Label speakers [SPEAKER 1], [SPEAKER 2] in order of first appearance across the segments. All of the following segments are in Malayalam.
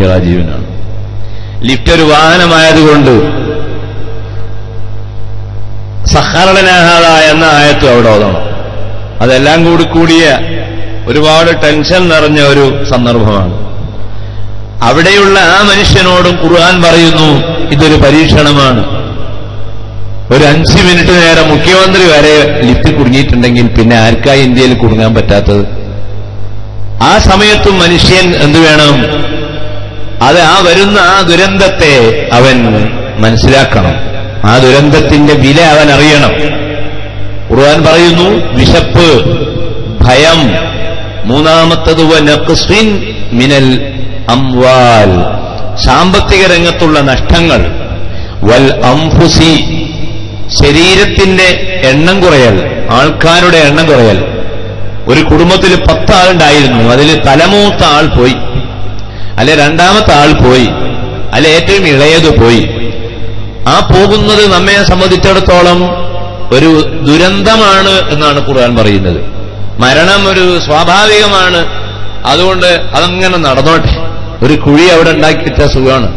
[SPEAKER 1] ഇലൈഹി റാജിഊനാണ് ലിഫ്റ്റ് ഒരു വാഹനമായതുകൊണ്ട് സഹറളനാഹാദ എന്ന ആയത്വം അവിടെ ഓതണം അതെല്ലാം കൂടി കൂടിയ ഒരുപാട് ടെൻഷൻ നിറഞ്ഞ ഒരു സന്ദർഭമാണ്. അവിടെയുള്ള ആ മനുഷ്യനോടും ഖുർആൻ പറയുന്നു ഇതൊരു പരീക്ഷണമാണ്. ഒരു അഞ്ച് മിനിറ്റ് നേരം മുഖ്യമന്ത്രി വരെ ലിഫ്റ്റ് കുടുങ്ങിയിട്ടുണ്ടെങ്കിൽ പിന്നെ ആർക്കായി ഇന്ത്യയിൽ കുടുങ്ങാൻ പറ്റാത്തത്? ആ സമയത്തും മനുഷ്യൻ എന്തു വേണം? അത് ആ വരുന്ന ആ ദുരന്തത്തെ അവൻ മനസ്സിലാക്കണം. ആ ദുരന്തത്തിന്റെ വില അവൻ അറിയണം. ഖുർആൻ പറയുന്നു വിശപ്പ് ഭയം മൂന്നാമത്തത് മിനൽ അംവാൽ സാമ്പത്തിക രംഗത്തുള്ള നഷ്ടങ്ങൾ. വൽ അംഫുസി ശരീരത്തിന്റെ എണ്ണം കുറയൽ ആൾക്കാരുടെ എണ്ണം കുറയൽ. ഒരു കുടുംബത്തിൽ പത്താളുണ്ടായിരുന്നു അതിൽ തലമൂത്ത ആൾ പോയി. അല്ലെ രണ്ടാമത്തെ ആൾ പോയി. അല്ലെ ഏറ്റവും ഇളയത് പോയി. ആ പോകുന്നത് നമ്മെ സംബന്ധിച്ചിടത്തോളം ഒരു ദുരന്തമാണ് എന്നാണ് ഖുർആൻ പറയുന്നത്. മരണം ഒരു സ്വാഭാവികമാണ്. അതുകൊണ്ട് അതങ്ങനെ നടന്നോട്ടെ. ഒരു കുഴി അവിടെ ഉണ്ടാക്കിയിട്ട സുഖമാണ്.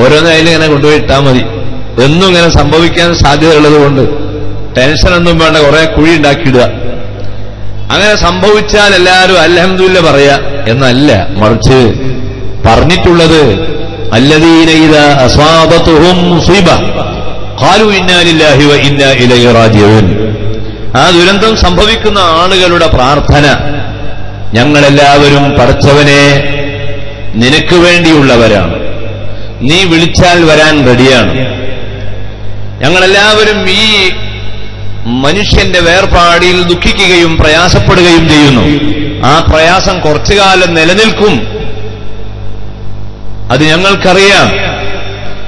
[SPEAKER 1] ഓരോന്നായാലും ഇങ്ങനെ കൊണ്ടുപോയി ഇട്ടാൽ മതി. എന്നും ഇങ്ങനെ സംഭവിക്കാൻ സാധ്യതയുള്ളത് കൊണ്ട് ടെൻഷനൊന്നും വേണ്ട കുറെ കുഴി ഉണ്ടാക്കിയിടുക. അങ്ങനെ സംഭവിച്ചാൽ എല്ലാവരും അൽഹംദുലില്ല പറയാ എന്നല്ല മറിച്ച് പറഞ്ഞിട്ടുള്ളത് അല്ലദീന ഇദാ അസ്വാബത്തുഹും മുസീബ ഖാലു ഇന്നാലില്ലാഹി വ ഇലൈഹി റാജിഊൻ. ആ ദുരന്തം സംഭവിക്കുന്ന ആളുകളുടെ പ്രാർത്ഥന. ഞങ്ങളെല്ലാവരും പടച്ചവനെ നിനക്ക് വേണ്ടിയുള്ളവരാണ്. നീ വിളിച്ചാൽ വരാൻ റെഡിയാണ്. ഞങ്ങളെല്ലാവരും ഈ മനുഷ്യന്റെ വേർപാടിയിൽ ദുഃഖിക്കുകയും പ്രയാസപ്പെടുകയും ചെയ്യുന്നു. ആ പ്രയാസം കുറച്ചു കാലം നിലനിൽക്കും. അത് ഞങ്ങൾക്കറിയാം.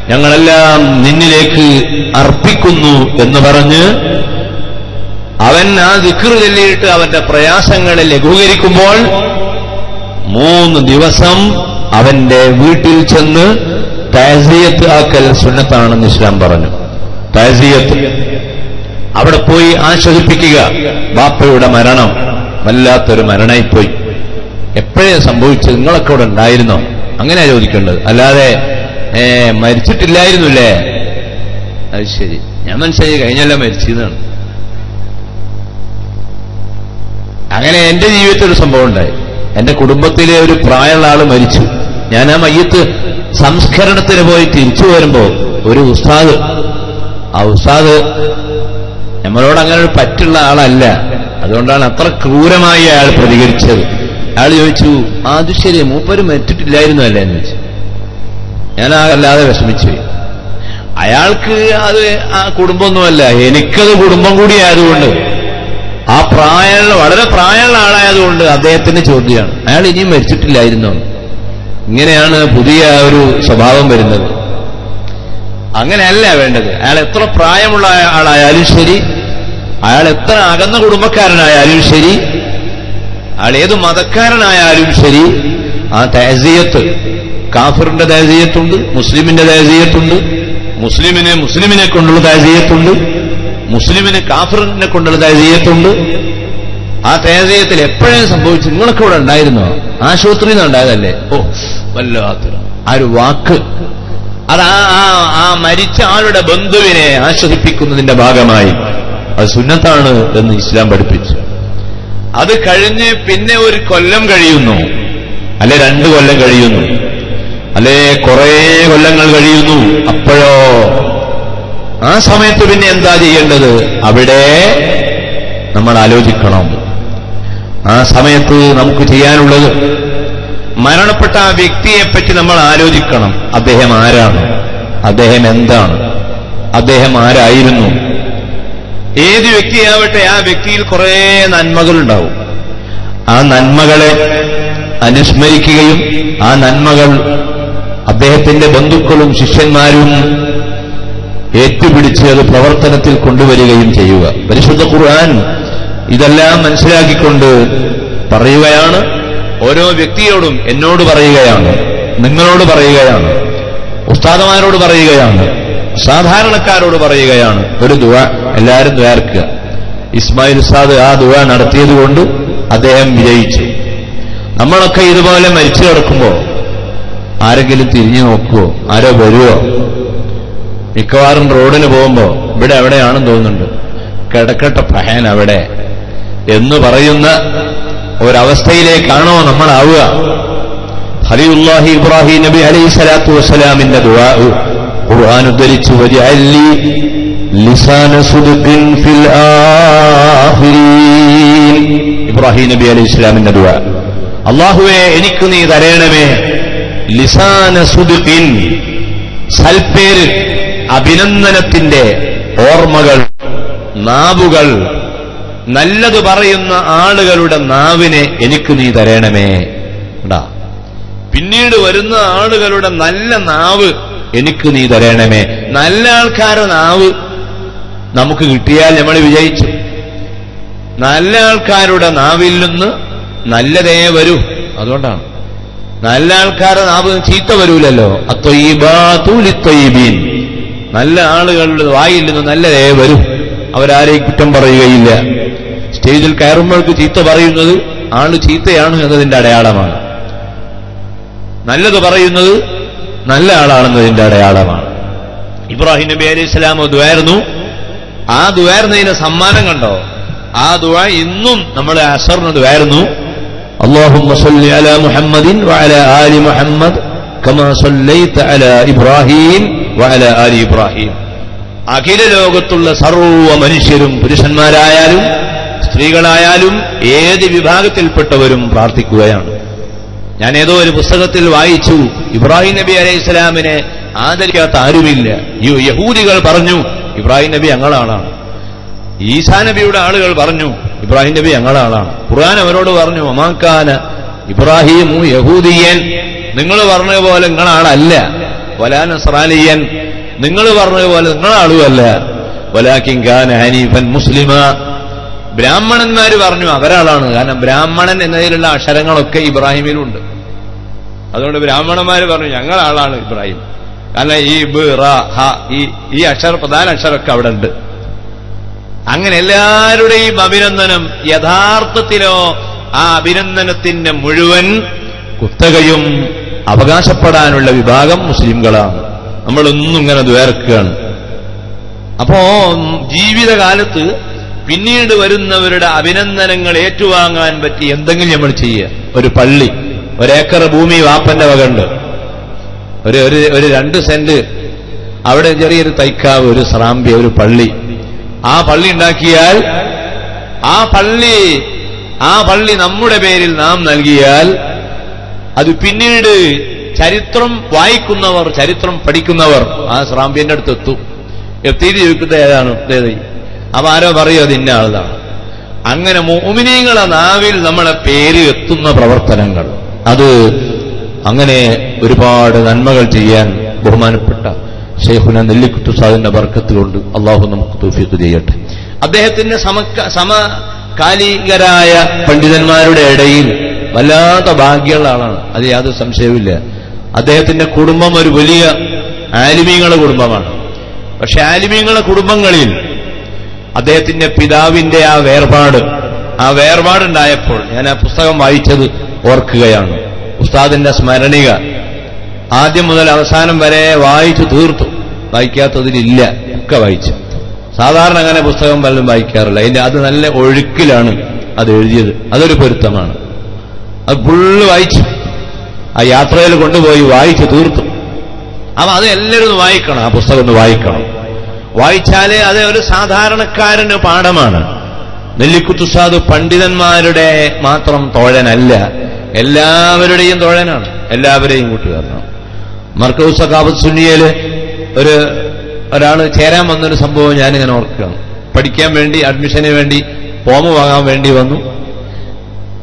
[SPEAKER 1] ഞങ്ങളെല്ലാം നിന്നിലേക്ക് അർപ്പിക്കുന്നു എന്ന് പറഞ്ഞ് അവൻ ആ ദിക്റ് ചൊല്ലിയിട്ട് അവന്റെ പ്രയാസങ്ങളെ ലഘൂകരിക്കുമ്പോൾ മൂന്ന് ദിവസം അവന്റെ വീട്ടിൽ ചെന്ന് താസിയത്ത് ആക്കൽ സുന്നത്താണെന്ന് ഇസ്ലാം പറഞ്ഞു. താസിയത്ത് അവിടെ പോയി ആശ്വസിപ്പിക്കുക. ബാപ്പയുടെ മരണം വല്ലാത്തൊരു മരണമായിപ്പോയി. എപ്പോഴേ സംഭവിച്ചത്? നിങ്ങളൊക്കെ ഇവിടെ ഉണ്ടായിരുന്നോ? അങ്ങനെയാ ചോദിക്കേണ്ടത്. അല്ലാതെ ഏ മരിച്ചിട്ടില്ലായിരുന്നില്ലേ? അത് ശരി. ഞാൻ മനസ്സിലായി കഴിഞ്ഞല്ല മരിച്ചതാണ് അങ്ങനെ എന്റെ ജീവിതത്തിൽ ഒരു സംഭവം ഉണ്ടായി. എന്റെ കുടുംബത്തിലെ ഒരു പ്രായമുള്ള ആൾ മരിച്ചു. ഞാൻ ആ മയ്യത്ത് സംസ്കരണത്തിന് പോയി തിരിച്ചു വരുമ്പോ ഒരു ഉസ്താദ് ആ ഉസ്താദ് നമ്മളോട് അങ്ങനെ ഒരു പറ്റുള്ള ആളല്ല. അതുകൊണ്ടാണ് അത്ര ക്രൂരമായി അയാൾ പ്രതികരിച്ചത്. അയാൾ ചോദിച്ചു "ആ, അത് ശരി മൂപ്പര് മരിച്ചിട്ടില്ലായിരുന്നു അല്ലേ? എന്ന് വെച്ചു ഞാൻ അല്ലാതെ വിഷമിച്ചു. അയാൾക്ക് അത് ആ കുടുംബമൊന്നുമല്ല എനിക്കത് കുടുംബം കൂടി ആയതുകൊണ്ട്. ആ പ്രായമുള്ള വളരെ പ്രായമുള്ള ആളായതുകൊണ്ട് അദ്ദേഹത്തിന്റെ ചോദ്യമാണ്. അയാൾ ഇനിയും മരിച്ചിട്ടില്ലായിരുന്നു? ഇങ്ങനെയാണ് പുതിയ ഒരു സ്വഭാവം വരുന്നത്. അങ്ങനെയല്ല വേണ്ടത്. അയാൾ എത്ര പ്രായമുള്ള ആളായാലും ശരി അയാൾ എത്ര അകന്ന കുടുംബക്കാരനായാലും ശരി അയാൾ മതക്കാരനായാലും ശരി ആ തഹസീയത്ത് കാഫറിന്റെ തഹസീയത്തുണ്ട് മുസ്ലിമിന്റെ തഹസീയത്തുണ്ട് മുസ്ലിമിനെ മുസ്ലിമിനെ കൊണ്ടുള്ള തഹസീയത്തുണ്ട് മുസ്ലിമിനെ കാഫറിനെ കൊണ്ടുള്ള തഹസീയത്തുണ്ട്. ആ തേജയത്തിൽ എപ്പോഴും സംഭവിച്ചു നിങ്ങളൊക്കെ ഇവിടെ ഉണ്ടായിരുന്നോ? ആശുപത്രി ഉണ്ടായതല്ലേ? ഓ വല്ലാത്തൊരു ആ ഒരു വാക്ക്. അത് ആ- ആ മരിച്ച ആളുടെ ബന്ധുവിനെ ആശ്വസിപ്പിക്കുന്നതിന്റെ ഭാഗമായി. അത് സുന്നത്താണ് എന്ന് ഇസ്ലാം പഠിപ്പിച്ചു. അത് കഴിഞ്ഞ് പിന്നെ ഒരു കൊല്ലം കഴിയുന്നു. അല്ലെ രണ്ട് കൊല്ലം കഴിയുന്നു. അല്ലെ കുറേ കൊല്ലങ്ങൾ കഴിയുന്നു. അപ്പോഴോ? ആ സമയത്ത് പിന്നെ എന്താ ചെയ്യേണ്ടത്? അവിടെ നമ്മൾ ആലോചിക്കണം. ആ സമയത്ത് നമുക്ക് ചെയ്യാനുള്ളത് മരണപ്പെട്ട ആ വ്യക്തിയെപ്പറ്റി നമ്മൾ ആലോചിക്കണം. അദ്ദേഹം ആരാണ്? അദ്ദേഹം എന്താണ്? അദ്ദേഹം ആരായിരുന്നു? ഏത് വ്യക്തിയാവട്ടെ ആ വ്യക്തിയിൽ കുറേ നന്മകളുണ്ടാവും. ആ നന്മകളെ അനുസ്മരിക്കുകയും ആ നന്മകൾ അദ്ദേഹത്തിന്റെ ബന്ധുക്കളും ശിഷ്യന്മാരും ഏറ്റുപിടിച്ച് അത് പ്രവർത്തനത്തിൽ കൊണ്ടുവരികയും ചെയ്യുക. പരിശുദ്ധ ഖുർആൻ ഇതെല്ലാം മനസ്സിലാക്കിക്കൊണ്ട് പറയുകയാണ്. ഓരോ വ്യക്തിയോടും എന്നോട് പറയുകയാണ്. നിങ്ങളോട് പറയുകയാണ്. ഉസ്താദമാരോട് പറയുകയാണ്. സാധാരണക്കാരോട് പറയുകയാണ് ഒരു ദുവ എല്ലാവരും ദ്വാർക്കുക ഇസ്മായിൽ ഉസാദ് ആ ദുവ നടത്തിയതുകൊണ്ട് അദ്ദേഹം വിജയിച്ചു. നമ്മളൊക്കെ ഇതുപോലെ മരിച്ചു കിടക്കുമ്പോ ആരെങ്കിലും തിരിഞ്ഞു നോക്കുവോ? ആരോ വരുവോ? മിക്കവാറും റോഡിന് പോകുമ്പോ ഇവിടെ എവിടെയാണെന്ന് തോന്നുന്നുണ്ട്. കിടക്കട്ട പഹൻ അവിടെ. എന്ന് പറയുന്ന ഒരവസ്ഥയിലേക്കാണോ നമ്മളാവുക? ഹലിയുല്ലാഹി ഇബ്രാഹിം നബി അലൈഹി സ്വലാത്തു വസ്സലാമിന്റെ ദുആ. ഖുർആൻ ഉദ്ധരിച്ചു വജഅല്ലി ലിസാന ഫിൽ ഇബ്രാഹിം നബി അലൈഹി ഇസ്ലാമിന്റെ ദുആ. അള്ളാഹുവെ എനിക്ക് നീ തരയണമേ ലിസാന സുദ്ഖിൻ സൽപേര് അഭിനന്ദനത്തിന്റെ ഓർമ്മകൾ നാവുകൾ നല്ലത് പറയുന്ന ആളുകളുടെ നാവിനെ എനിക്ക് നീ തരയണമേ പിന്നീട് വരുന്ന ആളുകളുടെ നല്ല നാവ് എനിക്ക് നീ തരണമേ. നല്ല ആൾക്കാരുടെ നാവ് നമുക്ക് കിട്ടിയാൽ നമ്മൾ വിജയിച്ചു. നല്ല ആൾക്കാരുടെ നാവിൽ നിന്ന് നല്ലതേ വരൂ. അതുകൊണ്ടാണ്. നല്ല ആൾക്കാരുടെ നാവ് ചീത്ത വരൂലല്ലോ. അത്തൊയ്യബീൻ നല്ല ആളുകളുടെ വായിൽ നിന്ന് നല്ലതേ വരൂ. അവരാരെയും കുറ്റം പറയുകയില്ല. സ്റ്റേജിൽ കയറുമ്പോൾക്ക് ചീത്ത പറയുന്നത് ആൾ ചീത്തയാണ് എന്നതിന്റെ അടയാളമാണ്. നല്ലത് പറയുന്നത് നല്ല ആളാണെന്നതിന്റെ അടയാളമാണ് ഇബ്രാഹിം നബി അലൈഹി സ്വലാം ദ്വായിരുന്നു ആ ദ്വാരുന്നതിന് സമ്മാനം കണ്ടോ ആ ദ്വാ ഇന്നും നമ്മൾ അസറിന് ദ്വായിരുന്നു اللهم صل على محمد وعلى آل محمد كما صليت على إبراهيم وعلى آل إبراهيم അഖില ലോകത്തുള്ള സർവ മനുഷ്യരും പുരുഷന്മാരായാലും സ്ത്രീകളായാലും ഏത് വിഭാഗത്തിൽപ്പെട്ടവരും പ്രാർത്ഥിക്കുകയാണ് ഞാൻ ഏതോ ഒരു പുസ്തകത്തിൽ വായിച്ചു. ഇബ്രാഹിം നബി അലൈഹി ഇസ്ലാമിനെ ആദരിക്കാത്ത ആരുമില്ല. യഹൂദികൾ പറഞ്ഞു ഇബ്രാഹിം നബി ഞങ്ങളാളാണ് ഈസാ നബിയുടെ ആളുകൾ പറഞ്ഞു ഇബ്രാഹിം നബി ഞങ്ങളാളാണ് ഖുർആൻ അവരോട് പറഞ്ഞു ഒമാക്കാന ഇബ്രാഹിമു യഹൂദിയൻ. നിങ്ങൾ പറഞ്ഞ പോലെ നിങ്ങളാളല്ല വലാന സറാലിയൻ നിങ്ങൾ പറഞ്ഞ പോലെ നിങ്ങളാളുമല്ല വലാക്കിൻ ഖാൻ ഹനീഫൻ മുസ്ലിമ. ബ്രാഹ്മണന്മാര് പറഞ്ഞു അവരാളാണ്. കാരണം ബ്രാഹ്മണൻ എന്നതിലുള്ള അക്ഷരങ്ങളൊക്കെ ഇബ്രാഹിമിലുണ്ട്. അതുകൊണ്ട് ബ്രാഹ്മണന്മാർ പറഞ്ഞു ഞങ്ങളാളാണ് ഇബ്രാഹിം. കാരണം ഈ ബ് റ ഈ ഈ അക്ഷര പ്രധാന അക്ഷരമൊക്കെ അവിടെ ഉണ്ട് അങ്ങനെ എല്ലാവരുടെയും അഭിനന്ദനം യഥാർത്ഥത്തിലോ ആ അഭിനന്ദനത്തിന്റെ മുഴുവൻ കുത്തകയും അവകാശപ്പെടാനുള്ള വിഭാഗം മുസ്ലിംകളാണ്. നമ്മളൊന്നും ഇങ്ങനെ ദ്വേർക്കുകയാണ്. അപ്പോ ജീവിതകാലത്ത് പിന്നീട് വരുന്നവരുടെ അഭിനന്ദനങ്ങൾ ഏറ്റുവാങ്ങാൻ പറ്റി എന്തെങ്കിലും നമ്മൾ ചെയ്യുക. ഒരു പള്ളി ഒരേക്കർ ഭൂമി വാപ്പന്റെ വകണ്ട്. ഒരു ഒരു ഒരു രണ്ട് സെന്റ് അവിടെ ചെറിയൊരു തൈക്കാവ് ഒരു സ്രാമ്പി ഒരു പള്ളി. ആ പള്ളി ഉണ്ടാക്കിയാൽ ആ പള്ളി ആ പള്ളി നമ്മുടെ പേരിൽ നാം നൽകിയാൽ അത് പിന്നീട് ചരിത്രം വായിക്കുന്നവർ ചരിത്രം പഠിക്കുന്നവർ ആ സ്രാമ്പ്യന്റെ അടുത്ത് എത്തും എത്തിയിട്ട് ചോദിക്കുന്നത് ഏതാണ്? ഏത് അപ്പൊ ആരോ പറയോ അത് ഇന്ന ആളാണ്. അങ്ങനെ മോമിനീങ്ങളെ നാവിൽ നമ്മളെ പേര് എത്തുന്ന പ്രവർത്തനങ്ങൾ. അത് അങ്ങനെ ഒരുപാട് നന്മകൾ ചെയ്യാൻ ബഹുമാനപ്പെട്ട ഷെയ്ഖുന നെല്ലിക്കുത്തു സാദിന്റെ ബർക്കത്ത് കൊണ്ട് അള്ളാഹു നമുക്ക് തൗഫീഖ് ചെയ്യട്ടെ. അദ്ദേഹത്തിന്റെ സമക്ക സമകാലികരായ പണ്ഡിതന്മാരുടെ ഇടയിൽ വല്ലാത്ത ഭാഗ്യമുള്ള ആളാണ്. അത് യാതൊരു സംശയവുമില്ല. അദ്ദേഹത്തിന്റെ കുടുംബം ഒരു വലിയ ആലിമീങ്ങളുടെ കുടുംബമാണ്. പക്ഷെ ആലിമീങ്ങളുടെ കുടുംബങ്ങളിൽ അദ്ദേഹത്തിന്റെ പിതാവിന്റെ ആ വേർപാട് ആ വേർപാടുണ്ടായപ്പോൾ ഞാൻ ആ പുസ്തകം വായിച്ചത് ഓർക്കുകയാണ്. ഉസ്താദിന്റെ സ്മരണിക ആദ്യം മുതൽ അവസാനം വരെ വായിച്ചു തീർത്തു. വായിക്കാത്തതിലില്ല ഒക്കെ വായിച്ചു. സാധാരണ അങ്ങനെ പുസ്തകം പലരും വായിക്കാറില്ല. അതിന്റെ അത് നല്ല ഒഴുക്കിലാണ് അത് എഴുതിയത്. അതൊരു പൊരുത്തമാണ്. അത് ഫുള്ള് വായിച്ചു. ആ യാത്രയിൽ കൊണ്ടുപോയി വായിച്ചു തീർത്തു. അപ്പൊ അത് എല്ലാവരും വായിക്കണം ആ പുസ്തകം ഒന്ന് വായിക്കണം. വായിച്ചാലേ അത് ഒരു സാധാരണക്കാരന് പാഠമാണ്. നെല്ലിക്കുത്തുസാദ് പണ്ഡിതന്മാരുടെ മാത്രം തോഴനല്ല. എല്ലാവരുടെയും തോഴനാണ്. എല്ലാവരെയും കൂട്ടുകാരനാണ്. മർക്കൌസ് സഖാബത്ത് സുന്നിയയിൽ ഒരു ഒരാൾ ചേരാൻ വന്നൊരു സംഭവം ഞാനിങ്ങനെ ഓർക്കുകയാണ്. പഠിക്കാൻ വേണ്ടി അഡ്മിഷന് വേണ്ടി ഫോം വാങ്ങാൻ വേണ്ടി വന്നു.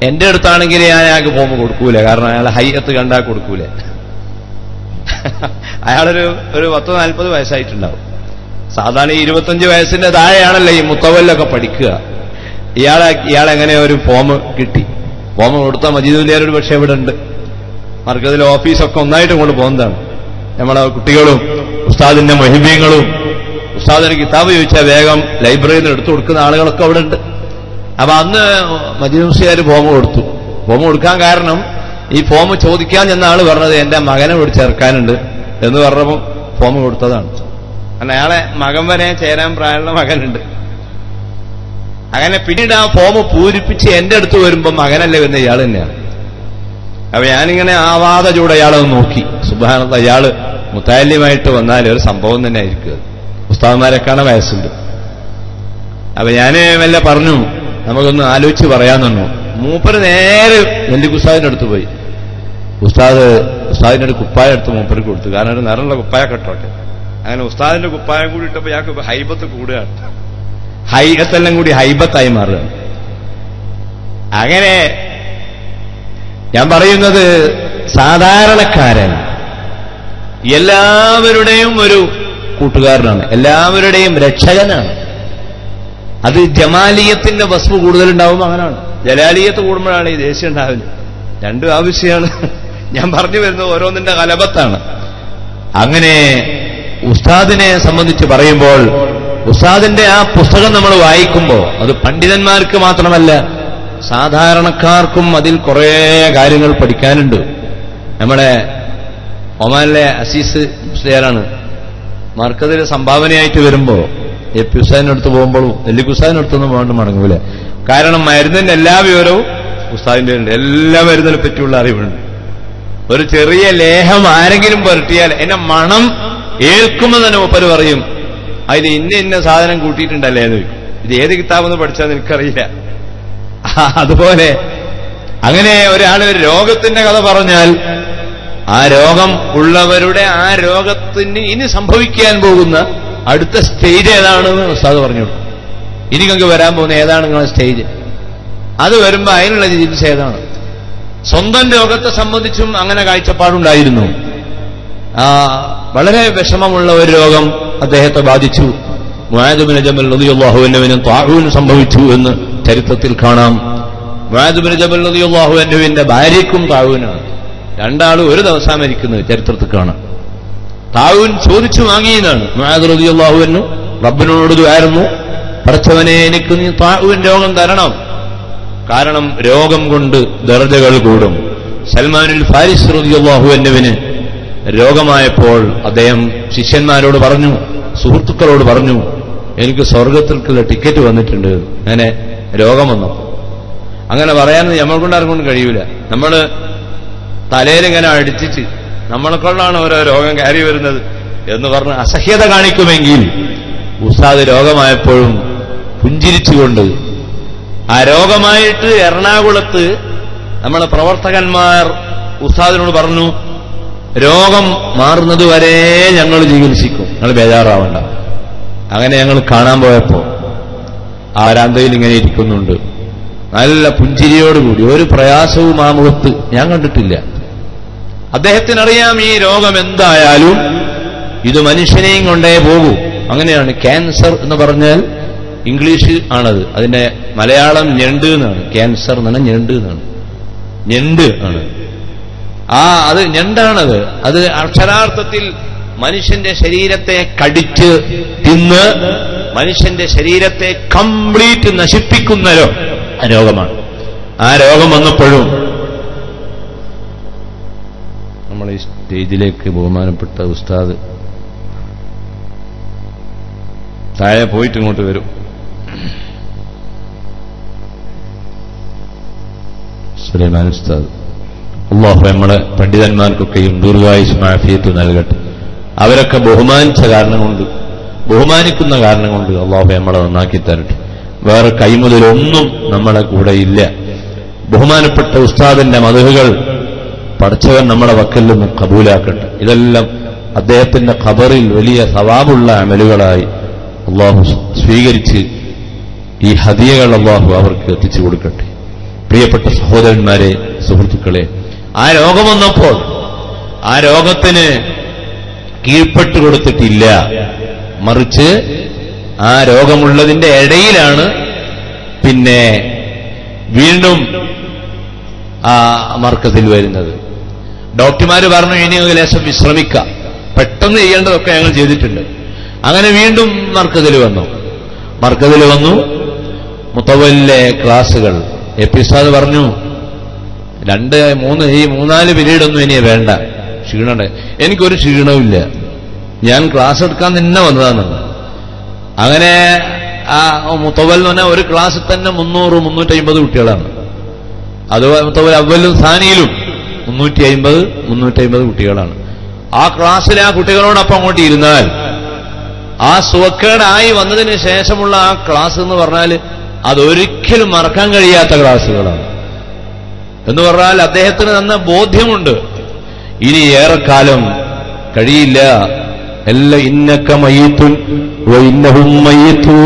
[SPEAKER 1] എന്റെ അടുത്താണെങ്കിൽ ഞാൻ അയാൾക്ക് ഫോം കൊടുക്കൂല? കാരണം അയാൾ ഹൈയത്ത് കണ്ടാൽ കൊടുക്കൂല? അയാളൊരു ഒരു പത്ത് നാൽപ്പത് വയസ്സായിട്ടുണ്ടാവും. സാധാരണ ഇരുപത്തഞ്ച് വയസ്സിന്റെ താഴെയാണല്ലോ ഈ മുത്തവല്ലൊക്കെ പഠിക്കുക. ഇയാളെ ഇയാളെങ്ങനെ ഒരു ഫോം കിട്ടി? ഫോം കൊടുത്ത മജീദുല്ലാരോട് പക്ഷേ ഇവിടെ ഉണ്ട്. മർക്കതിലെ ഓഫീസൊക്കെ ഒന്നായിട്ട് കൊണ്ട് പോകുന്നതാണ്. നമ്മളെ കുട്ടികളും ഉസ്താദിന്റെ മഹിമ്യങ്ങളും ഉസ്താദിന് കിതാബ് ചോദിച്ചാൽ വേഗം ലൈബ്രറിയിൽ നിന്ന് എടുത്തു കൊടുക്കുന്ന ആളുകളൊക്കെ അവിടെ ഉണ്ട്. അപ്പൊ അന്ന് മജീദ് മുസ്ലിയാർ ഫോം കൊടുത്തു. ഫോം കൊടുക്കാൻ കാരണം ഈ ഫോം ചോദിക്കാൻ ചെന്ന ആൾ പറഞ്ഞത് എന്റെ മകനെ കൂടി ചേർക്കാനുണ്ട് എന്ന് പറഞ്ഞപ്പോൾ ഫോം കൊടുത്തതാണ്. കാരണം അയാളെ മകൻ വരെ ചേരാൻ പ്രായമുള്ള മകനുണ്ട്. അങ്ങനെ പിന്നീട് ആ ഫോം പൂരിപ്പിച്ച് എന്റെ അടുത്ത് വരുമ്പോ മകനല്ലേ വരുന്ന? ഇയാൾ തന്നെയാണ്. അപ്പൊ ഞാനിങ്ങനെ ആവാതെ ചൂടെ അയാളെ നോക്കി. സുബാനത്ത അയാൾ മുത്താല്യമായിട്ട് വന്നാൽ ഒരു സംഭവം തന്നെ ആയിരിക്കും. ഉസ്താദ്മാരെക്കാണ് വയസ്സുണ്ട്. അപ്പൊ ഞാൻ വല്ല പറഞ്ഞു നമുക്കൊന്ന് ആലോചിച്ച് പറയാന്നു മൂപ്പര് നേരെ നെല്ലിക്ക് ഉസ്താദിന്റെ അടുത്ത് പോയി. ഉസ്താദ് ഉസ്താദിന്റെ ഒരു കുപ്പായ എടുത്ത് മൂപ്പർക്ക് കൊടുത്തു. കാരണം ഒരു നിറമുള്ള കുപ്പായ കെട്ടോട്ടെ അങ്ങനെ ഉസ്താദിന്റെ കുപ്പായം കൂടി ഇട്ടപ്പോ ഞങ്ങൾക്ക് ഹൈബത്ത് കൂടുകയാണ്. ഹൈബത്തെല്ലാം കൂടി ഹൈബത്തായി മാറുകയാണ് അങ്ങനെ ഞാൻ പറയുന്നത് സാധാരണക്കാരൻ എല്ലാവരുടെയും ഒരു കൂട്ടുകാരനാണ്. എല്ലാവരുടെയും രക്ഷകനാണ്. അത് ജമാലിയത്തിന്റെ വസ്തു കൂടുതലുണ്ടാവും അങ്ങനെയാണ് ജലാലിയത്ത് കൂടുമ്പോഴാണ് ഈ ദേഷ്യം ഉണ്ടാവുന്നത്. രണ്ടും ആവശ്യമാണ്. ഞാൻ പറഞ്ഞു വരുന്നത് ഓരോന്നിന്റെ കലപത്താണ് അങ്ങനെ ഉസ്താദിനെ സംബന്ധിച്ച് പറയുമ്പോൾ ഉസ്താദിന്റെ ആ പുസ്തകം നമ്മൾ വായിക്കുമ്പോൾ അത് പണ്ഡിതന്മാർക്ക് മാത്രമല്ല സാധാരണക്കാർക്കും അതിൽ കുറേ കാര്യങ്ങൾ പഠിക്കാനുണ്ട്. നമ്മുടെ ഒമാനിലെ അസീസ് മുസ്ലിയാരാണ്. മാർക്കതിൽ സംഭാവനയായിട്ട് വരുമ്പോ എ പി ഹുസാനടുത്ത് പോകുമ്പോഴും എല്ലി ഹുസാനടുത്തൊന്നും പോകാണ്ട് മടങ്ങൂല. കാരണം മരുന്നിന്റെ എല്ലാ വിവരവും ഉസ്താദിന്റെ ഉണ്ട് എല്ലാ മരുന്നിനെ പറ്റിയുള്ള അറിവുണ്ട്. ഒരു ചെറിയ ലേഹം ആരെങ്കിലും പുരട്ടിയാൽ എന്നെ മണം ഏൽക്കുമ്പോൾ തന്നെ ഒപ്പര് പറയും. അതിൽ ഇന്ന ഇന്ന സാധനം കൂട്ടിയിട്ടുണ്ടല്ലേ ചോദിക്കും ഇത് ഏത് കിതാബെന്ന് പഠിച്ചാൽ നിനക്കറിയില്ല. അതുപോലെ അങ്ങനെ ഒരാൾ ഒരു രോഗത്തിന്റെ കഥ പറഞ്ഞാൽ ആ രോഗം ഉള്ളവരുടെ ആ രോഗത്തിന് ഇനി സംഭവിക്കാൻ പോകുന്ന അടുത്ത സ്റ്റേജ് ഏതാണെന്ന് ഉസ്താദ് പറഞ്ഞു ഇനി നിങ്ങൾക്ക് വരാൻ പോകുന്ന ഏതാണ് നിങ്ങളുടെ സ്റ്റേജ് അത് വരുമ്പോ അതിനുള്ള ചികിത്സ ഏതാണ്? സ്വന്തം രോഗത്തെ സംബന്ധിച്ചും അങ്ങനെ കാഴ്ചപ്പാടുണ്ടായിരുന്നു. ആ വളരെ വിഷമമുള്ള ഒരു രോഗം അദ്ദേഹത്തെ ബാധിച്ചു. മുഹാദുബിന് ജമൽ നദിയുള്ളാഹുവിനും താഹുവിന് സംഭവിച്ചു എന്ന് ചരിത്രത്തിൽ കാണാം. മുഹാദുബിന് ജമൽ നദിയുള്ളാഹുവിന്റെ ഭാര്യയ്ക്കും താഹുവിനാണ് രണ്ടാളും ഒരു ദിവസം മരിക്കുന്നത് ചരിത്രത്തിൽ കാണാം. താവൂൻ ചോദിച്ചു വാങ്ങിയതാണ് മുഹാദ് റളിയല്ലാഹുവിനു റബ്ബിനോട് ആയിരുന്നു പഠിച്ചവനെ എനിക്ക് നീ താവൂൻ രോഗം തരണം. കാരണം രോഗം കൊണ്ട് ദർജകൾ കൂടും. സൽമാനുൽ ഫാരിസ് റളിയല്ലാഹുവിന് രോഗമായപ്പോൾ അദ്ദേഹം ശിഷ്യന്മാരോട് പറഞ്ഞു സുഹൃത്തുക്കളോട് പറഞ്ഞു എനിക്ക് സ്വർഗത്തിലേക്കുള്ള ടിക്കറ്റ് വന്നിട്ടുണ്ട്. അങ്ങനെ രോഗം വന്നപ്പോൾ. അങ്ങനെ പറയാൻ നമ്മൾ കൊണ്ട് കഴിയൂല. നമ്മൾ തലയിലിങ്ങനെ അടിച്ചിട്ട് നമ്മളെ കൊണ്ടാണ് ഓരോ രോഗം കയറി വരുന്നത് എന്ന് പറഞ്ഞ് അസഹ്യത കാണിക്കുമെങ്കിൽ ഉസ്താദ് രോഗമായപ്പോഴും പുഞ്ചിരിച്ചുകൊണ്ട് ആ രോഗമായിട്ട് എറണാകുളത്ത് നമ്മളെ പ്രവർത്തകന്മാർ ഉസ്താദിനോട് പറഞ്ഞു രോഗം മാറുന്നത് വരെ ഞങ്ങൾ ചികിത്സിക്കും. ഞങ്ങൾ ബേജാറാവണ്ട. അങ്ങനെ ഞങ്ങൾ കാണാൻ പോയപ്പോ ആരാന്തയിൽ ഇങ്ങനെ ഇരിക്കുന്നുണ്ട്. നല്ല പുഞ്ചിരിയോടുകൂടി ഒരു പ്രയാസവും ആ മുഖത്ത് ഞാൻ കണ്ടിട്ടില്ല. അദ്ദേഹത്തിനറിയാം ഈ രോഗം എന്തായാലും ഇത് മനുഷ്യനെയും കൊണ്ടേ പോകൂ. അങ്ങനെയാണ് ക്യാൻസർ എന്ന് പറഞ്ഞാൽ ഇംഗ്ലീഷ് ആണത്. അതിന്റെ മലയാളം ഞെണ്ട് എന്നാണ്. ക്യാൻസർ എന്ന് പറഞ്ഞാൽ ഞണ്ട് എന്നാണ്. ഞെണ്ട് ആണ്. ആ അത് ഞണ്ടാണത്. അത് അക്ഷരാർത്ഥത്തിൽ മനുഷ്യന്റെ ശരീരത്തെ കടിച്ച് തിന്ന് മനുഷ്യന്റെ ശരീരത്തെ കംപ്ലീറ്റ് നശിപ്പിക്കുന്ന രോഗമാണ്. ആ രോഗം വന്നപ്പോഴും നമ്മൾ ഈ സ്റ്റേജിലേക്ക് ബഹുമാനപ്പെട്ട ഉസ്താദ് താഴെ പോയിട്ട് ഇങ്ങോട്ട് വരും. സുലൈമാൻ ഉസ്താദ്. അള്ളാഹു നമ്മളെ പണ്ഡിതന്മാർക്കൊക്കെയും ദീർഘായുസ് മാഫിയത്ത് നൽകട്ടെ. അവരൊക്കെ ബഹുമാനിച്ച കാരണം കൊണ്ട് ബഹുമാനിക്കുന്ന കാരണം കൊണ്ട് അള്ളാഹു നമ്മളെ നന്നാക്കി തരട്ടെ. വേറെ കൈമുതലൊന്നും നമ്മളെ കൂടെ ഇല്ല. ബഹുമാനപ്പെട്ട ഉസ്താദിന്റെ മധുഹുകൾ പഠിച്ചവൻ നമ്മളെ നിന്ന് കബൂലാക്കട്ടെ. ഇതെല്ലാം അദ്ദേഹത്തിന്റെ ഖബറിൽ വലിയ സവാബുള്ള അമലുകളായി അള്ളാഹു സ്വീകരിച്ച് ഈ ഹദിയകൾ അള്ളാഹു അവർക്ക് എത്തിച്ചു കൊടുക്കട്ടെ. പ്രിയപ്പെട്ട സഹോദരന്മാരെ സുഹൃത്തുക്കളെ ആ രോഗം വന്നപ്പോൾ ആ രോഗത്തിന് കീഴ്പ്പെട്ടു കൊടുത്തിട്ടില്ല. മറിച്ച് ആ രോഗമുള്ളതിന്റെ ഇടയിലാണ് പിന്നെ വീണ്ടും ആ മർക്കത്തിൽ വരുന്നത്. ഡോക്ടർമാർ പറഞ്ഞു ഇനി ഒരു ലേശം വിശ്രമിക്കാം. പെട്ടെന്ന് ചെയ്യേണ്ടതൊക്കെ ഞങ്ങൾ ചെയ്തിട്ടുണ്ട്. അങ്ങനെ വീണ്ടും മർക്കതിൽ വന്നു. മർക്കതിൽ വന്നു. മുത്തവലിലെ ക്ലാസുകൾ എപ്പിസാദ് പറഞ്ഞു രണ്ട് മൂന്ന് ഈ മൂന്നാൽ പിരീഡ് ഒന്നും ഇനി വേണ്ട. ക്ഷീണമുണ്ട്. എനിക്കൊരു ക്ഷീണവുമില്ല. ഞാൻ ക്ലാസ് എടുക്കാൻ തന്നെ വന്നതാണ് അങ്ങനെ ആ മുത്തവൽ എന്ന് പറഞ്ഞാൽ ഒരു ക്ലാസ്സിൽ തന്നെ മുന്നൂറ് മുന്നൂറ്റി അമ്പത് കുട്ടികളാണ്. അത് മുത്തവൽ അവലും സാനിയിലും മുന്നൂറ്റി അമ്പത് മുന്നൂറ്റി അമ്പത് കുട്ടികളാണ്. ആ ക്ലാസ്സിൽ ആ കുട്ടികളോടൊപ്പം അങ്ങോട്ട് ഇരുന്നാൽ ആ സുഖക്കേടായി വന്നതിന് ശേഷമുള്ള ആ ക്ലാസ് എന്ന് പറഞ്ഞാൽ അതൊരിക്കലും മറക്കാൻ കഴിയാത്ത ക്ലാസ്സുകളാണ്. എന്ന് പറഞ്ഞാൽ അദ്ദേഹത്തിന് തന്ന ബോധ്യമുണ്ട്. ഇനി ഏറെക്കാലം കഴിയില്ല. എല്ല ഇന്നക്ക മയ്യത്തും ഇന്നഹും മയ്യത്തൂൻ.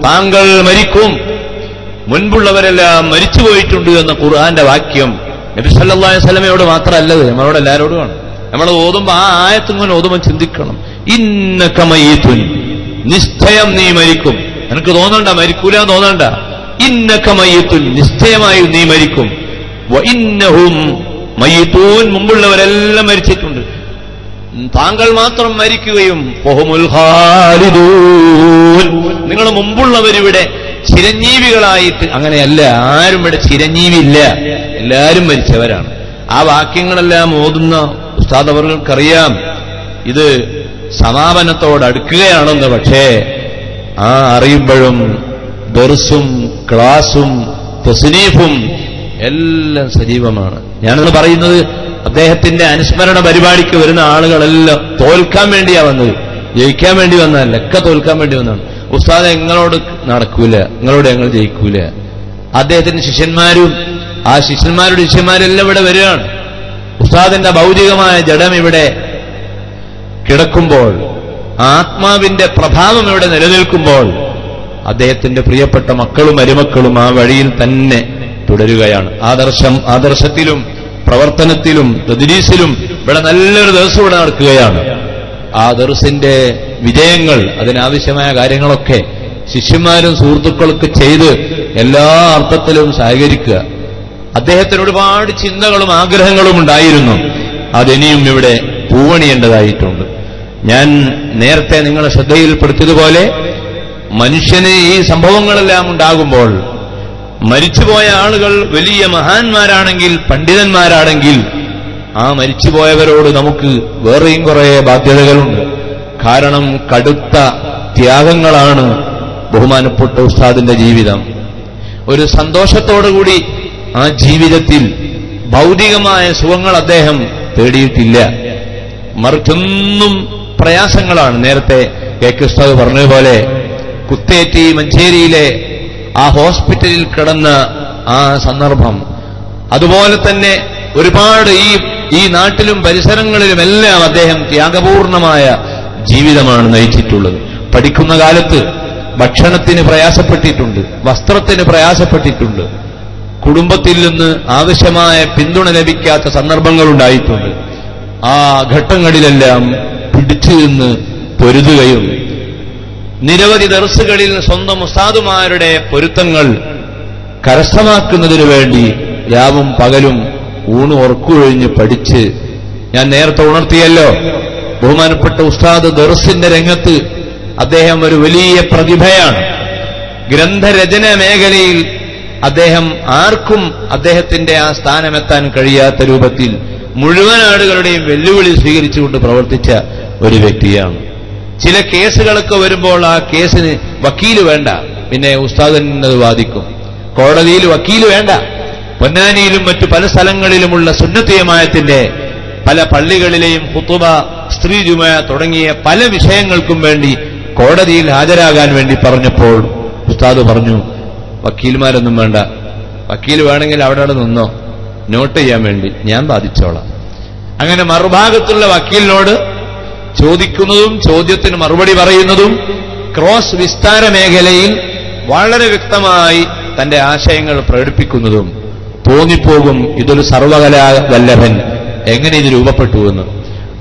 [SPEAKER 1] താങ്കൾ മരിക്കും. മുൻപുള്ളവരെല്ലാം മരിച്ചുപോയിട്ടുണ്ട് എന്ന ഖുർആന്റെ വാക്യം നബി സല്ലാഹു സ്വലമയോട് മാത്രമല്ലത് നമ്മളോട് എല്ലാവരോടുമാണ് നമ്മൾ ഓതുമ്പോ ആ ആയത്തിങ്ങനെ ഓതുമ്പോൾ ചിന്തിക്കണം. ഇന്നക്ക മയ്യത്തുൻ. നിശ്ചയം നീ മരിക്കും. എനിക്ക് തോന്നണ്ട മരിക്കൂല തോന്നണ്ട. ഇന്നക്ക മയ്യത്തുൻ നിശ്ചയമായി നീ മരിക്കും. ഇന്നഹും മയ്യത്തൂൻ മുമ്പുള്ളവരെല്ലാം മരിച്ചിട്ടുണ്ട്. താങ്കൾ മാത്രം മരിക്കുകയും. നിങ്ങൾ മുമ്പുള്ളവരിവിടെ ചിരഞ്ജീവികളായിട്ട് അങ്ങനെയല്ല ആരും ഇവിടെ ചിരഞ്ജീവി ഇല്ല എല്ലാവരും മരിച്ചവരാണ്. ആ വാക്യങ്ങളെല്ലാം ഓതുന്ന ഉസ്താദ് അവർക്കറിയാം. ഇത് സമാപനത്തോടടുക്കുകയാണെന്ന് പക്ഷേ ആ അറിയുമ്പോഴും ദർസും ക്ലാസും തസ്നീഫും എല്ലാം സജീവമാണ്. ഞാനെന്ന് പറയുന്നത് അദ്ദേഹത്തിന്റെ അനുസ്മരണ പരിപാടിക്ക് വരുന്ന ആളുകളെല്ലാം തോൽക്കാൻ വേണ്ടിയാ വന്നത്. ജയിക്കാൻ വേണ്ടി വന്നതല്ല ഒക്കെ തോൽക്കാൻ വേണ്ടി വന്നതാണ്. ഉസ്താദ് എങ്ങളോട് നടക്കൂല നിങ്ങളോട് ഞങ്ങൾ ജയിക്കൂല. അദ്ദേഹത്തിന്റെ ശിഷ്യന്മാരും ആ ശിഷ്യന്മാരുടെ ശിഷ്യന്മാരെല്ലാം ഇവിടെ വരികയാണ്. ഉസ്താദിന്റെ ഭൗതികമായ ജഡം ഇവിടെ കിടക്കുമ്പോൾ ആത്മാവിന്റെ പ്രഭാവം ഇവിടെ നിലനിൽക്കുമ്പോൾ അദ്ദേഹത്തിന്റെ പ്രിയപ്പെട്ട മക്കളും മരുമക്കളും ആ വഴിയിൽ തന്നെ തുടരുകയാണ്. ആദർശം ആദർശത്തിലും പ്രവർത്തനത്തിലും തദ്രീസിലും ഇവിടെ നല്ലൊരു ദിവസം ഇവിടെ നടക്കുകയാണ്. ആ ദർസിന്റെ വിജയങ്ങൾ അതിനാവശ്യമായ കാര്യങ്ങളൊക്കെ ശിഷ്യന്മാരും സുഹൃത്തുക്കളൊക്കെ ചെയ്ത് എല്ലാ അർത്ഥത്തിലും സഹകരിക്കുക. അദ്ദേഹത്തിന് ഒരുപാട് ചിന്തകളും ആഗ്രഹങ്ങളും ഉണ്ടായിരുന്നു. അതിനിയും ഇവിടെ പൂവണിയേണ്ടതായിട്ടുണ്ട്. ഞാൻ നേരത്തെ നിങ്ങളെ ശ്രദ്ധയിൽപ്പെടുത്തിയതുപോലെ മനുഷ്യന് ഈ സംഭവങ്ങളെല്ലാം ഉണ്ടാകുമ്പോൾ മരിച്ചുപോയ ആളുകൾ വലിയ മഹാന്മാരാണെങ്കിൽ പണ്ഡിതന്മാരാണെങ്കിൽ ആ മരിച്ചുപോയവരോട് നമുക്ക് വേറെയും കുറെ ബാധ്യതകളുണ്ട്. കാരണം കടുത്ത ത്യാഗങ്ങളാണ് ബഹുമാനപ്പെട്ട ഉസ്താദിന്റെ ജീവിതം. ഒരു സന്തോഷത്തോടുകൂടി ആ ജീവിതത്തിൽ ഭൗതികമായ സുഖങ്ങൾ അദ്ദേഹം തേടിയിട്ടില്ല. മറിച്ചൊന്നും പ്രയാസങ്ങളാണ്. നേരത്തെ കെ കെ ഉസ്താദ് പറഞ്ഞതുപോലെ കുത്തേറ്റി മഞ്ചേരിയിലെ ആ ഹോസ്പിറ്റലിൽ കിടന്ന ആ സന്ദർഭം. അതുപോലെ തന്നെ ഒരുപാട് ഈ ഈ നാട്ടിലും പരിസരങ്ങളിലുമെല്ലാം അദ്ദേഹം ത്യാഗപൂർണമായ ജീവിതമാണ് നയിച്ചിട്ടുള്ളത്. പഠിക്കുന്ന കാലത്ത് ഭക്ഷണത്തിന് പ്രയാസപ്പെട്ടിട്ടുണ്ട് വസ്ത്രത്തിന് പ്രയാസപ്പെട്ടിട്ടുണ്ട്. കുടുംബത്തിൽ നിന്ന് ആവശ്യമായ പിന്തുണ ലഭിക്കാത്ത സന്ദർഭങ്ങളുണ്ടായിട്ടുണ്ട്. ആ ഘട്ടങ്ങളിലെല്ലാം പിടിച്ചു നിന്ന് പൊരുതുകയും നിരവധി ദർസുകളിൽ സ്വന്തം ഉസ്താദുമാരുടെ പൊരുത്തങ്ങൾ കരസ്ഥമാക്കുന്നതിനു വേണ്ടി രാവും പകലും ഊണ് ഉറക്കുകൊഴിഞ്ഞ് പഠിച്ച് ഞാൻ നേരത്തെ ഉണർത്തിയല്ലോ. ബഹുമാനപ്പെട്ട ഉസ്താദ് ദർസിന്റെ രംഗത്ത് അദ്ദേഹം ഒരു വലിയ പ്രതിഭയാണ്. ഗ്രന്ഥരചന മേഖലയിൽ അദ്ദേഹം ആർക്കും അദ്ദേഹത്തിന്റെ ആ സ്ഥാനമെത്താൻ കഴിയാത്ത രൂപത്തിൽ മുഴുവൻ ആളുകളുടെയും വെല്ലുവിളി സ്വീകരിച്ചുകൊണ്ട് പ്രവർത്തിച്ച ഒരു വ്യക്തിയാണ്. ചില കേസുകളൊക്കെ വരുമ്പോൾ ആ കേസിന് വക്കീൽ വേണ്ട. പിന്നെ ഉസ്താദൻ അത് വാദിക്കും. കോടതിയിൽ വക്കീൽ വേണ്ട. പൊന്നാനിയിലും മറ്റു പല സ്ഥലങ്ങളിലുമുള്ള സുന്നത്തിയമായത്തിന്റെ പല പള്ളികളിലെയും ഹുത്തുബ സ്ത്രീ ജുമ തുടങ്ങിയ പല വിഷയങ്ങൾക്കും വേണ്ടി കോടതിയിൽ ഹാജരാകാൻ വേണ്ടി പറഞ്ഞപ്പോൾ ഉസ്താദ് പറഞ്ഞു വക്കീൽമാരൊന്നും വേണ്ട. വക്കീൽ വേണമെങ്കിൽ അവിടെ അവിടെ നിന്നോ. നോട്ട് ചെയ്യാൻ വേണ്ടി. ഞാൻ ബാധിച്ചോളാം. അങ്ങനെ മറുഭാഗത്തുള്ള വക്കീലിനോട് ചോദിക്കുന്നതും ചോദ്യത്തിന് മറുപടി പറയുന്നതും ക്രോസ് വിസ്താര മേഖലയിൽ വളരെ വ്യക്തമായി തന്റെ ആശയങ്ങൾ പ്രകടിപ്പിക്കുന്നതും തോന്നിപ്പോകും ഇതൊരു സർവകലാ വല്ലഭൻ എങ്ങനെ ഇത് രൂപപ്പെട്ടു എന്ന്.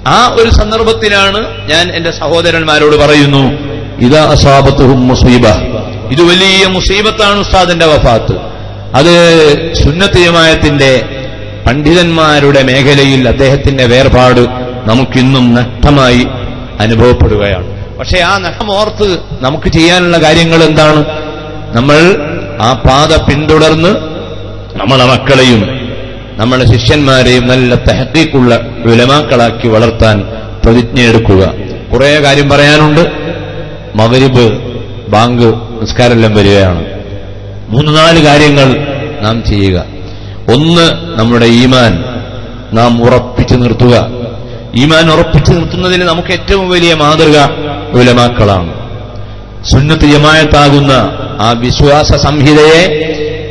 [SPEAKER 1] ആ ഒരു സന്ദർഭത്തിലാണ് ഞാൻ എന്റെ സഹോദരന്മാരോട് പറയുന്നു ഇതാ അസാബത്തുഹും മുസീബ. ഇത് വലിയ മുസീബത്താണ് ഉസ്താദിന്റെ വഫാത്ത്. അത് സുന്നത്തിയമായത്തിന്റെ പണ്ഡിതന്മാരുടെ മേഖലയിൽ അദ്ദേഹത്തിന്റെ വേർപാട് നമുക്കിന്നും നഷ്ടമായി അനുഭവപ്പെടുകയാണ്. പക്ഷെ ആ നഷ്ടമോർത്ത് നമുക്ക് ചെയ്യാനുള്ള കാര്യങ്ങൾ എന്താണ്? നമ്മൾ ആ പാത പിന്തുടർന്ന് നമ്മളെ മക്കളെയും നമ്മളെ ശിഷ്യന്മാരെയും നല്ല തെഹക്കീക്കുള്ള വിലമാക്കളാക്കി വളർത്താൻ പ്രതിജ്ഞയെടുക്കുക കുറേ കാര്യം പറയാനുണ്ട്. മകരിബ് ബാങ്ക് നിസ്കാരെല്ലാം വരികയാണ്. മൂന്ന് നാല് കാര്യങ്ങൾ നാം ചെയ്യുക. ഒന്ന് നമ്മുടെ ഈമാൻ നാം ഉറപ്പിച്ചു നിർത്തുക. ഈമാൻ ഉറപ്പിച്ചു നിർത്തുന്നതിന് നമുക്ക് ഏറ്റവും വലിയ മാതൃക ഉലമാക്കളാണ്. സുന്നത്ത് ജമായത്താകുന്ന ആ വിശ്വാസ സംഹിതയെ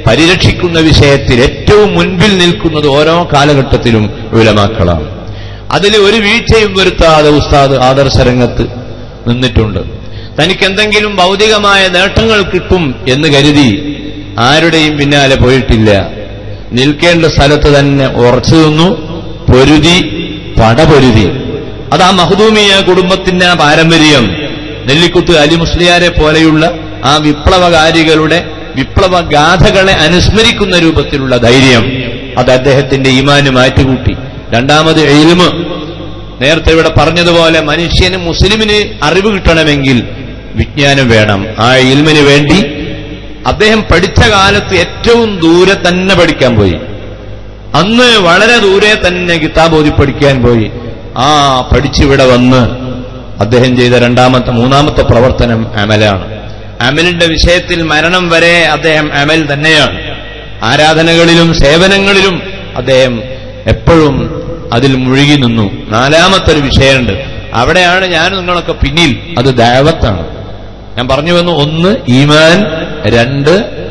[SPEAKER 1] പരിരക്ഷിക്കുന്ന വിഷയത്തിൽ ഏറ്റവും മുൻപിൽ നിൽക്കുന്നത് ഓരോ കാലഘട്ടത്തിലും ഉലമാക്കളാണ്. അതിൽ ഒരു വീഴ്ചയും വരുത്താതെ ഉസ്താദ് ആദർശരംഗത്ത് നിന്നിട്ടുണ്ട്. തനിക്ക് എന്തെങ്കിലും ഭൗതികമായ നേട്ടങ്ങൾ കിട്ടും എന്ന് കരുതി ആരുടെയും പിന്നാലെ പോയിട്ടില്ല. നിൽക്കേണ്ട സ്ഥലത്ത് തന്നെ ഉറച്ചു നിന്നു പൊരുതി പടപൊരുതി. അത് ആ മഹദൂമിയ കുടുംബത്തിന്റെ ആ പാരമ്പര്യം. നെല്ലിക്കുത്ത് അലി മുസ്ലിയാരെ പോലെയുള്ള ആ വിപ്ലവകാരികളുടെ വിപ്ലവഗാഥകളെ അനുസ്മരിക്കുന്ന രൂപത്തിലുള്ള ധൈര്യം അത് അദ്ദേഹത്തിന്റെ ഈമാന് മാറ്റുകൂട്ടി. രണ്ടാമത് എഴുമ നേരത്തെ ഇവിടെ പറഞ്ഞതുപോലെ മനുഷ്യന് മുസ്ലിമിന് അറിവ് കിട്ടണമെങ്കിൽ വിജ്ഞാനം വേണം. ആ ഇൽമിന് വേണ്ടി അദ്ദേഹം പഠിച്ച കാലത്ത് ഏറ്റവും ദൂരെ തന്നെ പഠിക്കാൻ പോയി. അന്ന് വളരെ ദൂരെ തന്നെ കിതാബ് ഓതി പഠിക്കാൻ പോയി. ആ പഠിച്ചിവിടെ വന്ന് അദ്ദേഹം ചെയ്ത രണ്ടാമത്തെ മൂന്നാമത്തെ പ്രവർത്തനം അമലാണ്. അമലിന്റെ വിഷയത്തിൽ മരണം വരെ അദ്ദേഹം അമൽ തന്നെയാണ്. ആരാധനകളിലും സേവനങ്ങളിലും അദ്ദേഹം എപ്പോഴും അതിൽ മുഴുകി നിന്നു. നാലാമത്തെ ഒരു വിഷയമുണ്ട്. അവിടെയാണ് ഞാൻ നിങ്ങളൊക്കെ പിന്നിൽ. അത് ദൈവത്താണ്. ഞാൻ പറഞ്ഞു വന്നു ഒന്ന് ഈമാൻ രണ്ട്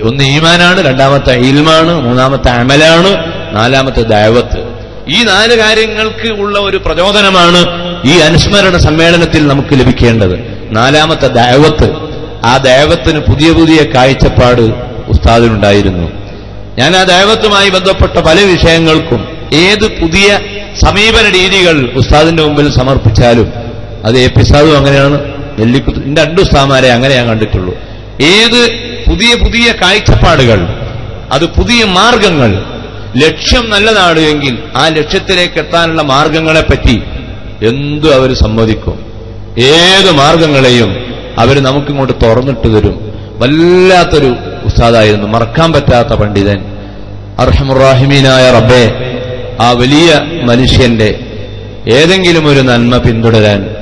[SPEAKER 1] ഒന്ന് ഈമാനാണ് രണ്ടാമത്തെ ഇൽമാണ് മൂന്നാമത്തെ അമലാണ് നാലാമത്തെ ദൈവത്ത്. ഈ നാല് കാര്യങ്ങൾക്ക് ഉള്ള ഒരു പ്രചോദനമാണ് ഈ അനുസ്മരണ സമ്മേളനത്തിൽ നമുക്ക് ലഭിക്കേണ്ടത്. നാലാമത്തെ ദൈവത്ത്. ആ ദൈവത്തിന് പുതിയ പുതിയ കാഴ്ചപ്പാട് ഉസ്താദിനുണ്ടായിരുന്നു. ഞാൻ ആ ദൈവത്തുമായി ബന്ധപ്പെട്ട പല വിഷയങ്ങൾക്കും ഏത് പുതിയ സമീപന രീതികൾ ഉസ്താദിന്റെ മുമ്പിൽ സമർപ്പിച്ചാലും അത് എപ്പിസാദും അങ്ങനെയാണ് നെല്ലിക്കുത്ത് എന്റെ രണ്ട് ഉസ്താമാരെ അങ്ങനെ ഞാൻ കണ്ടിട്ടുള്ളൂ. ഏത് പുതിയ പുതിയ കാഴ്ചപ്പാടുകൾ അത് പുതിയ മാർഗങ്ങൾ. ലക്ഷ്യം നല്ലതാണ് എങ്കിൽ ആ ലക്ഷ്യത്തിലേക്ക് എത്താനുള്ള മാർഗങ്ങളെപ്പറ്റി എന്തു അവർ സമ്മതിക്കും? ഏത് മാർഗങ്ങളെയും അവർ നമുക്കിങ്ങോട്ട് തുറന്നിട്ട് തരും. വല്ലാത്തൊരു ഉസ്താദായിരുന്നു. മറക്കാൻ പറ്റാത്ത പണ്ഡിതൻ. അർഹമുറാഹിമീനായ റബ്ബെ ആ വലിയ മനുഷ്യന്റെ ഏതെങ്കിലും ഒരു നന്മ പിന്തുടരാൻ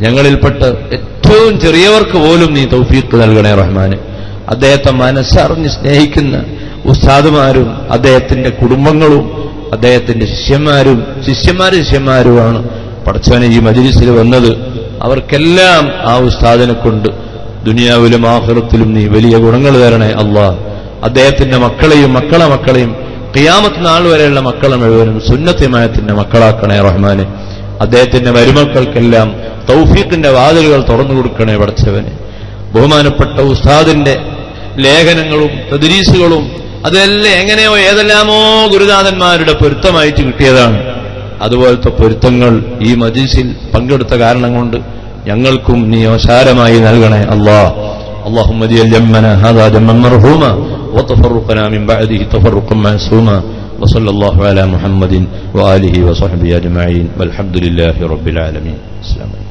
[SPEAKER 1] ഞങ്ങളിൽപ്പെട്ട് ഏറ്റവും ചെറിയവർക്ക് പോലും നീ തൗഫീഖ് നൽകണേ റഹ്മാന്. അദ്ദേഹത്തെ മനസ്സറിഞ്ഞ് സ്നേഹിക്കുന്ന ഉസ്താദുമാരും അദ്ദേഹത്തിന്റെ കുടുംബങ്ങളും അദ്ദേഹത്തിന്റെ ശിഷ്യന്മാരും ശിഷ്യന്മാരും ശിഷ്യന്മാരുമാണ് പടച്ചവനെ ഈ മജിലിസിൽ വന്നത്. അവർക്കെല്ലാം ആ ഉസ്താദിനെ കൊണ്ട് ദുനിയാവിലും ആഹൃത്തിലും നീ വലിയ ഗുണങ്ങൾ തരണേ അള്ളാ. അദ്ദേഹത്തിന്റെ മക്കളെയും മക്കളെ മക്കളെയും കിയാമത്ത് നാൾ വരെയുള്ള മക്കളെ മുഴുവനും സുന്നത്തിമയത്തിന്റെ മക്കളാക്കണേ റഹ്മാനെ. അദ്ദേഹത്തിന്റെ മരുമക്കൾക്കെല്ലാം തൗഫീഖിന്റെ വാതിലുകൾ തുറന്നു കൊടുക്കണേ പടച്ചവന്. ബഹുമാനപ്പെട്ട ഉസ്താദിന്റെ ലേഖനങ്ങളും തദ്രീസുകളും അതെല്ലാം എങ്ങനെയോ ഏതെല്ലാമോ ഗുരുനാഥന്മാരുടെ പൊരുത്തമായിട്ട് കിട്ടിയതാണ് അതുപോലത്തെ പൊരുത്തങ്ങൾ ഈ മജീസിൽ പങ്കെടുത്ത കാരണം കൊണ്ട് ഞങ്ങൾക്കും നീ അവസാരമായി നൽകണേ അള്ളാ اللهم دي جمنا هذا جما مرحوما وتفرقنا من بعده تفرقا معصوما وصلى الله على محمد وآله وصحبه أجمعين والحمد لله رب العالمين السلام عليكم